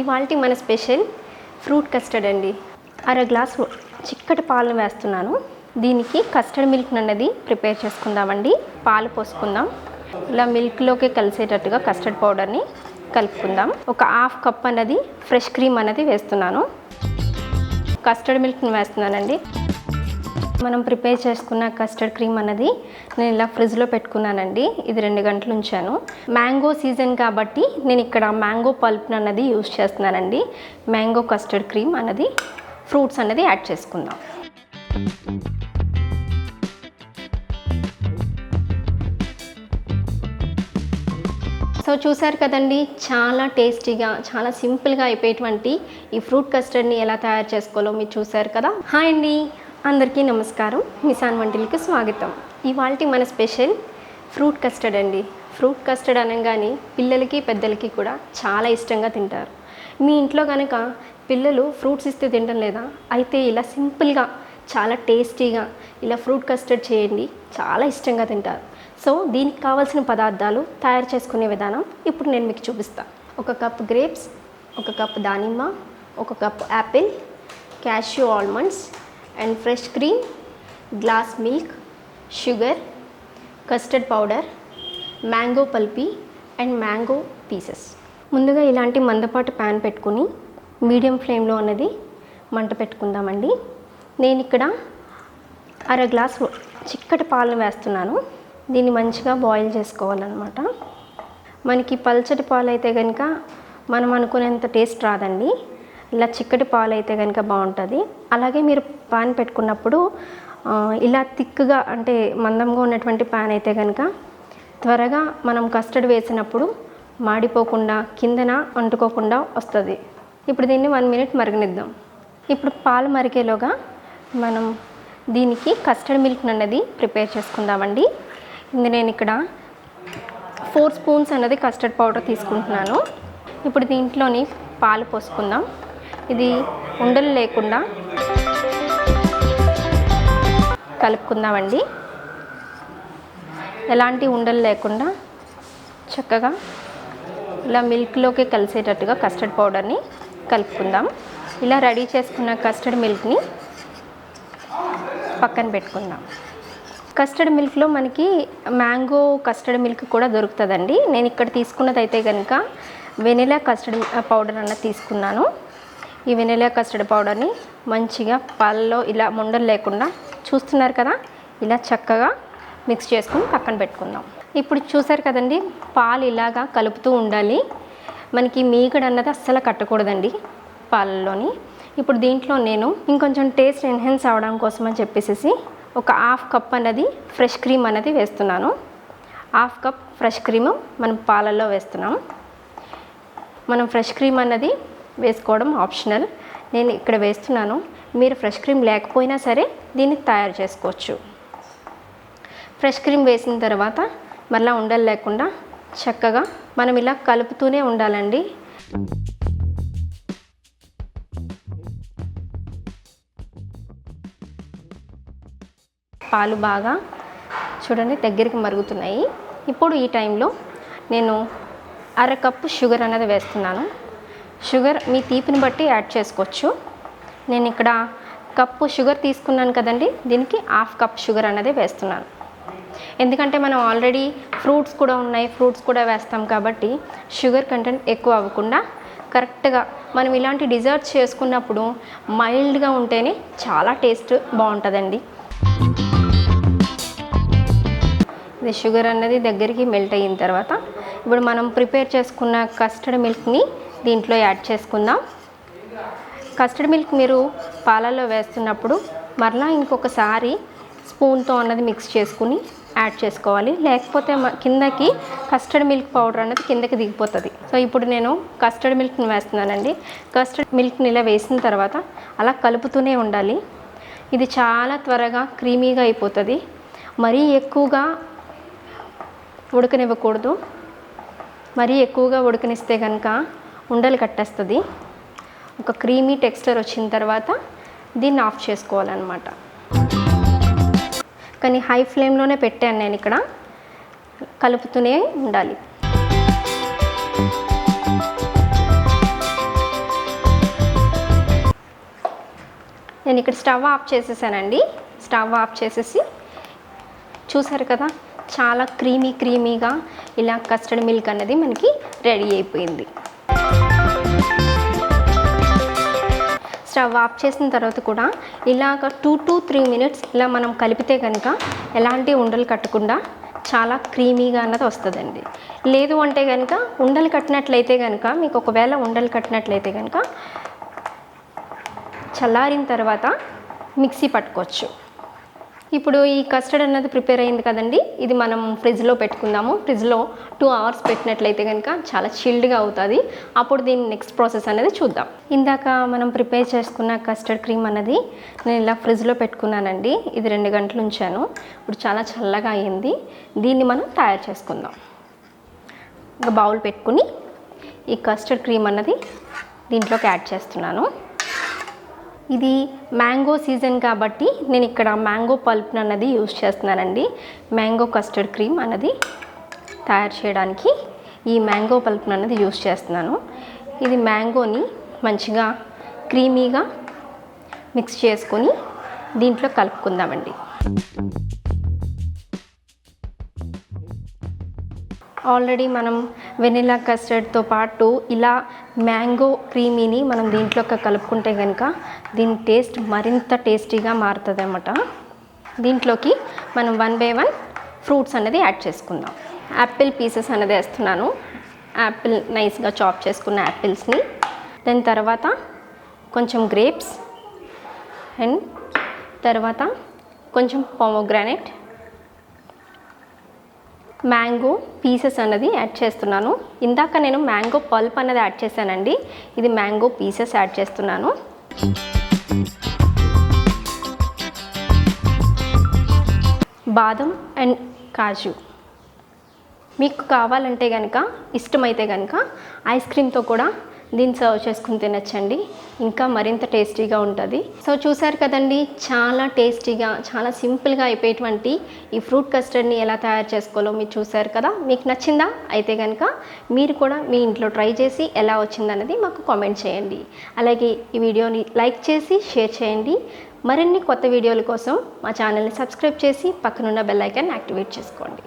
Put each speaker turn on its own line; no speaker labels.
ఇవాళ మన special fruit custard అండి. అర గ్లాస్ చిక్కటి పాలను వేస్తున్నాను. దీనికి కస్టర్డ్ మిల్క్ అన్నది ప్రిపేర్ చేసుకుందామండి. పాలు పోసుకుందాం. ఇలా మిల్క్లోకి కలిసేటట్టుగా కస్టర్డ్ పౌడర్ని కలుపుకుందాం. ఒక హాఫ్ కప్ అన్నది ఫ్రెష్ క్రీమ్ అన్నది వేస్తున్నాను. కస్టర్డ్ మిల్క్ని వేస్తున్నానండి. మనం ప్రిపేర్ చేసుకున్న కస్టర్డ్ క్రీమ్ అన్నది నేను ఇలా ఫ్రిడ్జ్లో పెట్టుకున్నానండి. ఇది రెండు గంటలు ఉంచాను. మ్యాంగో సీజన్ కాబట్టి నేను ఇక్కడ మ్యాంగో పల్ప్ని అన్నది యూజ్ చేస్తున్నానండి. మ్యాంగో కస్టర్డ్ క్రీమ్ అన్నది ఫ్రూట్స్ అన్నది యాడ్ చేసుకుందాం. సో చూసారు కదండి చాలా టేస్టీగా చాలా సింపుల్గా అయిపోయేటువంటి ఈ ఫ్రూట్ కస్టర్డ్ని ఎలా తయారు చేసుకోవాలో మీరు చూసారు కదా? హాయ్ అండి. అందరికీ నమస్కారం. నిసాన్ వంటలకి స్వాగతం. ఇవాళ మన స్పెషల్ ఫ్రూట్ కస్టర్డ్ అండి. ఫ్రూట్ కస్టర్డ్ అనగానే పిల్లలకి పెద్దలకి కూడా చాలా ఇష్టంగా తింటారు. మీ ఇంట్లో కనుక పిల్లలు ఫ్రూట్స్ ఇస్తే తినడం లేదా? అయితే ఇలా సింపుల్గా చాలా టేస్టీగా ఇలా ఫ్రూట్ కస్టర్డ్ చేయండి. చాలా ఇష్టంగా తింటారు. సో దీనికి కావాల్సిన పదార్థాలు తయారు చేసుకునే విధానం ఇప్పుడు నేను మీకు చూపిస్తాను ఒక కప్ గ్రేప్స్ ఒక కప్ దానిమ్మ ఒక cup apple cashew almonds and fresh cream glass milk sugar custard powder mango pulpy and mango pieces. ముందుగా ఇలాంటి మందపాటి ప్యాన్ పెట్టుకుని మీడియం ఫ్లేమ్లో అన్నది మంట పెట్టుకుందామండి. నేను ఇక్కడ అర గ్లాస్ చిక్కటి పాలను వేస్తున్నాను. దీన్ని మంచిగా బాయిల్ చేసుకోవాలన్నమాట. మనకి పల్చటి పాలు అయితే కనుక మనం అనుకునేంత టేస్ట్ రాదండి. ఇలా చిక్కటి పాలు అయితే కనుక బాగుంటుంది. అలాగే మీరు పాన్ పెట్టుకున్నప్పుడు ఇలా థిక్గా అంటే మందంగా ఉన్నటువంటి పాన్ అయితే కనుక త్వరగా మనం కస్టర్డ్ వేసినప్పుడు మాడిపోకుండా కిందన అంటుకోకుండా వస్తుంది. ఇప్పుడు దీన్ని వన్ మినిట్ మరగనిద్దాం. ఇప్పుడు పాలు మరిగేలోగా మనం దీనికి కస్టర్డ్ మిల్క్ అన్నది ప్రిపేర్ చేసుకుందామండి. ఇది నేను ఇక్కడ ఫోర్ స్పూన్స్ అన్నది కస్టర్డ్ పౌడర్ తీసుకుంటున్నాను. ఇప్పుడు దీంట్లోని పాలు పోసుకుందాం. ఇది ఉండలు లేకుండా కలుపుకుందామండి. ఎలాంటి ఉండలు లేకుండా చక్కగా ఇలా మిల్క్లోకి కలిసేటట్టుగా కస్టర్డ్ పౌడర్ని కలుపుకుందాం. ఇలా రెడీ చేసుకున్న కస్టర్డ్ మిల్క్ని పక్కన పెట్టుకుందాం. కస్టర్డ్ మిల్క్లో మనకి మ్యాంగో కస్టర్డ్ మిల్క్ కూడా దొరుకుతుందండి. నేను ఇక్కడ తీసుకున్నది అయితే కనుక వెనిలా కస్టర్డ్ పౌడర్ అన్న తీసుకున్నాను. ఈ వెనిలా కస్టర్డ్ పౌడర్ని మంచిగా పాలలో ఇలా ముండలు లేకుండా చూస్తున్నారు కదా ఇలా చక్కగా మిక్స్ చేసుకుని పక్కన పెట్టుకుందాం. ఇప్పుడు చూసారు కదండి పాలు ఇలాగా కలుపుతూ ఉండాలి. మనకి మీగడ అన్నది అస్సలు కట్టకూడదండి పాలల్లోని. ఇప్పుడు దీంట్లో నేను ఇంకొంచెం టేస్ట్ ఎన్హాన్స్ అవడం కోసం అని చెప్పేసి ఒక హాఫ్ కప్ అన్నది ఫ్రెష్ క్రీమ్ అనేది వేస్తున్నాను. హాఫ్ కప్ ఫ్రెష్ క్రీమ్ మనం పాలల్లో వేస్తున్నాం. మనం ఫ్రెష్ క్రీమ్ అన్నది వేసుకోవడం ఆప్షనల్. నేను ఇక్కడ వేస్తున్నాను. మీరు ఫ్రెష్ క్రీమ్ లేకపోయినా సరే దీన్ని తయారు చేసుకోవచ్చు. ఫ్రెష్ క్రీమ్ వేసిన తర్వాత మళ్ళీ ఉండలు లేకుండా చక్కగా మనం ఇలా కలుపుతూనే ఉండాలండి. పాలు బాగా చూడండి దగ్గరికి మరుగుతున్నాయి. ఇప్పుడు ఈ టైంలో నేను అర కప్పు షుగర్ అనేది వేస్తున్నాను. షుగర్ మీ తీపిని బట్టి యాడ్ చేసుకోవచ్చు. నేను ఇక్కడ కప్పు షుగర్ తీసుకున్నాను కదండి దీనికి హాఫ్ కప్ షుగర్ అనేది వేస్తున్నాను. ఎందుకంటే మనం ఆల్రెడీ ఫ్రూట్స్ కూడా ఉన్నాయి ఫ్రూట్స్ కూడా వేస్తాం కాబట్టి షుగర్ కంటెంట్ ఎక్కువ అవ్వకుండా కరెక్ట్గా మనం ఇలాంటి డిజర్ట్స్ చేసుకున్నప్పుడు మైల్డ్గా ఉంటేనే చాలా టేస్ట్ బాగుంటుందండి. ఇది షుగర్ అన్నది దగ్గరికి మెల్ట్ అయిన తర్వాత ఇప్పుడు మనం ప్రిపేర్ చేసుకున్న కస్టర్డ్ మిల్క్ని దీంట్లో యాడ్ చేసుకుందాం. కస్టర్డ్ మిల్క్ మీరు పాలల్లో వేస్తున్నప్పుడు మరలా ఇంకొకసారి స్పూన్తో అన్నది మిక్స్ చేసుకుని యాడ్ చేసుకోవాలి. లేకపోతే కిందకి కస్టర్డ్ మిల్క్ పౌడర్ అన్నది కిందకి దిగిపోతుంది. సో ఇప్పుడు నేను కస్టర్డ్ మిల్క్ని వేస్తున్నానండి. కస్టర్డ్ మిల్క్ని ఇలా వేసిన తర్వాత అలా కలుపుతూనే ఉండాలి. ఇది చాలా త్వరగా క్రీమీగా అయిపోతుంది. మరీ ఎక్కువగా ఉడకనివ్వకూడదు. మరీ ఎక్కువగా ఉడకనిస్తే కనుక ఉండలు కట్టేస్తుంది. ఒక క్రీమీ టెక్స్చర్ వచ్చిన తర్వాత దీన్ని ఆఫ్ చేసుకోవాలన్నమాట. కానీ హై ఫ్లేమ్లోనే పెట్టాను నేను ఇక్కడ. కలుపుతూనే ఉండాలి. నేను ఇక్కడ స్టవ్ ఆఫ్ చేసేసానండి. స్టవ్ ఆఫ్ చేసేసి చూసారు కదా చాలా క్రీమీ క్రీమీగా ఇలా కస్టర్డ్ మిల్క్ అనేది మనకి రెడీ అయిపోయింది. స్టవ్ ఆఫ్ చేసిన తర్వాత కూడా ఇలాగ టూ టు త్రీ మినిట్స్ ఇలా మనం కలిపితే కనుక ఎలాంటి ఉండలు కట్టకుండా చాలా క్రీమీగా అన్నది వస్తుందండి. లేదు అంటే కనుక ఉండలు కట్టినట్లయితే కనుక మీకు ఒకవేళ ఉండలు కట్టినట్లయితే కనుక చల్లారిన తర్వాత మిక్సీ పట్టుకోవచ్చు. ఇప్పుడు ఈ కస్టర్డ్ అన్నది ప్రిపేర్ అయింది కదండి. ఇది మనం ఫ్రిడ్జ్లో పెట్టుకుందాము. ఫ్రిడ్జ్లో టూ అవర్స్ పెట్టినట్లయితే కనుక చాలా చిల్డ్గా అవుతుంది. అప్పుడు దీని నెక్స్ట్ ప్రాసెస్ అనేది చూద్దాం. ఇందాక మనం ప్రిపేర్ చేసుకున్న కస్టర్డ్ క్రీమ్ అన్నది నేను ఇలా ఫ్రిడ్జ్లో పెట్టుకున్నానండి. ఇది రెండు గంటలు ఉంచాను. ఇప్పుడు చాలా చల్లగా అయింది. దీన్ని మనం తయారు చేసుకుందాం. ఒక బౌల్ పెట్టుకుని ఈ కస్టర్డ్ క్రీమ్ అన్నది దీంట్లోకి యాడ్ చేస్తున్నాను. ఇది మ్యాంగో సీజన్ కాబట్టి నేను ఇక్కడ మ్యాంగో పల్ప్ అన్నది యూస్ చేస్తున్నానండి. మ్యాంగో కస్టర్డ్ క్రీమ్ అన్నది తయారు చేయడానికి ఈ మ్యాంగో పల్ప్ అన్నది యూస్ చేస్తున్నాను. ఇది మ్యాంగోని మంచిగా క్రీమీగా మిక్స్ చేసుకొని దీంట్లో కలుపుకుందామండి. ఆల్రెడీ మనం వెనిలా కస్టర్డ్తో పాటు ఇలా మ్యాంగో క్రీమీని మనం దీంట్లోకి కలుపుకుంటే కనుక దీని టేస్ట్ మరింత టేస్టీగా మారుతుంది అన్నమాట దీంట్లోకి మనం వన్ బై వన్ ఫ్రూట్స్ అనేది యాడ్ చేసుకుందాం. యాపిల్ పీసెస్ అనేది వేస్తున్నాను. యాపిల్ నైస్గా చాప్ చేసుకున్న యాపిల్స్ని. దాని తర్వాత కొంచెం గ్రేప్స్ అండ్ తర్వాత కొంచెం పోమోగ్రానైట్ మ్యాంగో పీసెస్ అన్నది యాడ్ చేస్తున్నాను. ఇందాక నేను మ్యాంగో పల్ప్ అన్నది యాడ్ చేశానండి. ఇది మ్యాంగో పీసెస్ యాడ్ చేస్తున్నాను. బాదం అండ్ కాజు. మీకు కావాలంటే కనుక ఇష్టమైతే కనుక ఐస్ క్రీమ్తో కూడా దీన్ని సర్వ్ చేసుకుని తినచ్చండి. ఇంకా మరింత టేస్టీగా ఉంటుంది. సో చూసారు కదండి చాలా టేస్టీగా చాలా సింపుల్గా అయిపోయేటువంటి ఈ ఫ్రూట్ కస్టర్డ్ని ఎలా తయారు చేసుకోవాలో మీరు చూసారు కదా? మీకు నచ్చిందా? అయితే కనుక మీరు కూడా మీ ఇంట్లో ట్రై చేసి ఎలా వచ్చిందన్నది మాకు కామెంట్ చేయండి. అలాగే ఈ వీడియోని లైక్ చేసి షేర్ చేయండి. మరిన్ని కొత్త వీడియోల కోసం మా ఛానల్ని సబ్స్క్రైబ్ చేసి పక్కనున్న బెల్ ఐకాన్ యాక్టివేట్ చేసుకోండి.